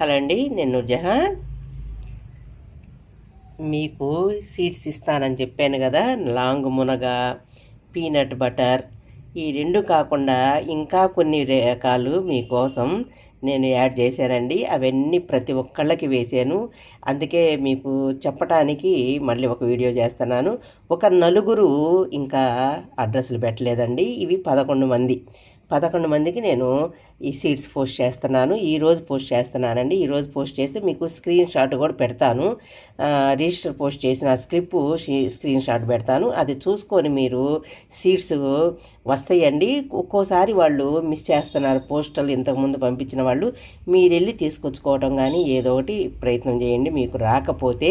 Hello అండి నేను జహాన్. మీకు సీడ్స్ ఇస్తానని చెప్పాను కదా లాంగ్ మునగ పీనట్ బటర్ ఈ రెండు కాకుండా ఇంకా కొన్ని రకాలు మీకోసం నేను యాడ్ చేశానండి. అవన్నీ ప్రతి ఒక్కళ్ళకి వేశాను. అందుకే మీకు చెప్పటానికి మళ్ళీ ఒక వీడియో చేస్తున్నాను. ఒక నలుగురు ఇంకా అడ్రస్లు పెట్టలేదండి. ఇవి పదకొండు మంది. పదకొండు మందికి నేను ఈ సీట్స్ పోస్ట్ చేస్తున్నాను. ఈరోజు పోస్ట్ చేస్తున్నానండి. ఈరోజు పోస్ట్ చేస్తే మీకు స్క్రీన్ షాట్ కూడా పెడతాను. రిజిస్టర్ పోస్ట్ చేసిన స్క్రిప్ స్క్రీన్ షాట్ పెడతాను. అది చూసుకొని మీరు సీట్స్ వస్తాయండి. ఒక్కోసారి వాళ్ళు మిస్ చేస్తున్నారు పోస్టల్ ఇంతకుముందు పంపించిన వాళ్ళు. మీరు వెళ్ళి తీసుకొచ్చుకోవటం కానీ ఏదో ఒకటి ప్రయత్నం చేయండి. మీకు రాకపోతే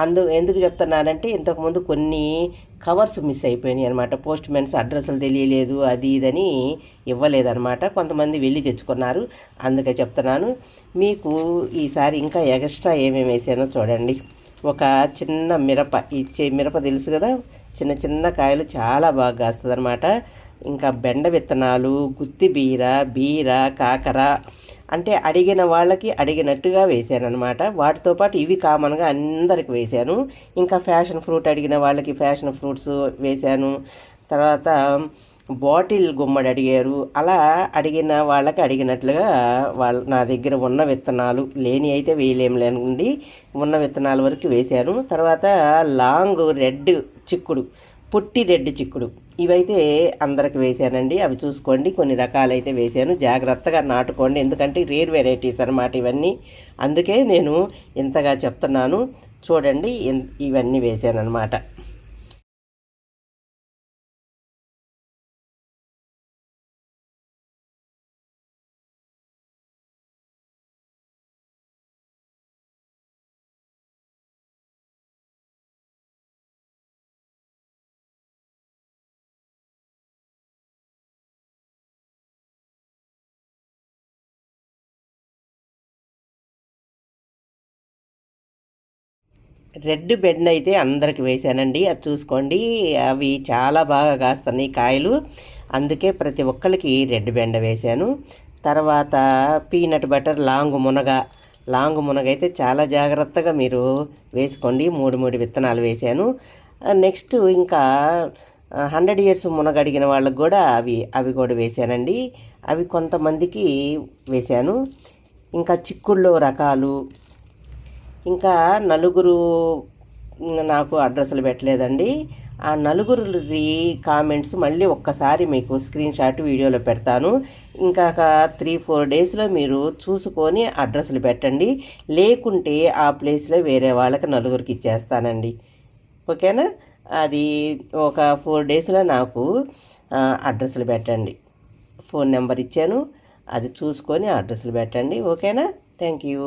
అందు ఎందుకు చెప్తున్నానంటే ఇంతకుముందు కొన్ని కవర్స్ మిస్ అయిపోయినాయి అనమాట పోస్ట్ మెన్స్ అడ్రస్లు తెలియలేదు అది ఇదని ఇవ్వలేదన్నమాట. కొంతమంది వెళ్ళి తెచ్చుకున్నారు. అందుకే చెప్తున్నాను. మీకు ఈసారి ఇంకా ఎక్స్ట్రా ఏమేమి వేసానో చూడండి. ఒక చిన్న మిరప ఇచ్చే మిరప తెలుసు కదా? చిన్న చిన్న కాయలు చాలా బాగా కాస్తుంది అనమాట ఇంకా బెండ విత్తనాలు గుత్తి బీర బీర కాకర అంటే అడిగిన వాళ్ళకి అడిగినట్టుగా వేశాను అనమాట వాటితో పాటు ఇవి కామన్గా అందరికి వేశాను ఇంకా ఫ్యాషన్ ఫ్రూట్ అడిగిన వాళ్ళకి ఫ్యాషన్ ఫ్రూట్స్ వేశాను తర్వాత బాటిల్ గుమ్మడి అడిగారు. అలా అడిగిన వాళ్ళకి అడిగినట్లుగా వాళ్ళ నా దగ్గర ఉన్న విత్తనాలు లేని అయితే వేయలేం లేనుండి ఉన్న విత్తనాల వరకు వేశాను తర్వాత లాంగ్ రెడ్ చిక్కుడు పొట్టి రెడ్ చిక్కుడు. ఇవైతే అందరికి వేసానండి. అవి చూసుకోండి. కొన్ని రకాలైతే వేసాను. జాగ్రత్తగా నాటుకోండి. ఎందుకంటే రేర్ వెరైటీస్ అనమాట ఇవన్నీ. అందుకే నేను ఇంతగా చెప్తున్నాను. చూడండి ఇవన్నీ వేసాను అనమాట రెడ్ బెడ్ అయితే అందరికి వేసానండి. అది చూసుకోండి. అవి చాలా బాగా కాస్తున్నాయి కాయలు. అందుకే ప్రతి ఒక్కరికి రెడ్ బెండ వేశాను తర్వాత పీనట్ బటర్ లాంగ్ మునగ. లాంగ్ మునగ అయితే చాలా జాగ్రత్తగా మీరు వేసుకోండి. మూడు మూడు విత్తనాలు వేశాను నెక్స్ట్ ఇంకా హండ్రెడ్ ఇయర్స్ మునగ అడిగిన వాళ్ళకు కూడా అవి అవి కూడా వేశానండి అవి కొంతమందికి వేశాను ఇంకా చిక్కుళ్ళు రకాలు ఇంకా నలుగురు నాకు అడ్రస్లు పెట్టలేదండి. ఆ నలుగురు కామెంట్స్ మళ్ళీ ఒక్కసారి మీకు స్క్రీన్ షాట్ వీడియోలో పెడతాను. ఇంకా త్రీ ఫోర్ డేస్లో మీరు చూసుకొని అడ్రస్లు పెట్టండి. లేకుంటే ఆ ప్లేస్లో వేరే వాళ్ళకి నలుగురికి ఇచ్చేస్తానండి. ఓకేనా? అది ఒక ఫోర్ డేస్లో నాకు అడ్రస్లు పెట్టండి. ఫోన్ నెంబర్ ఇచ్చాను. అది చూసుకొని అడ్రస్లు పెట్టండి. ఓకేనా? Thank you.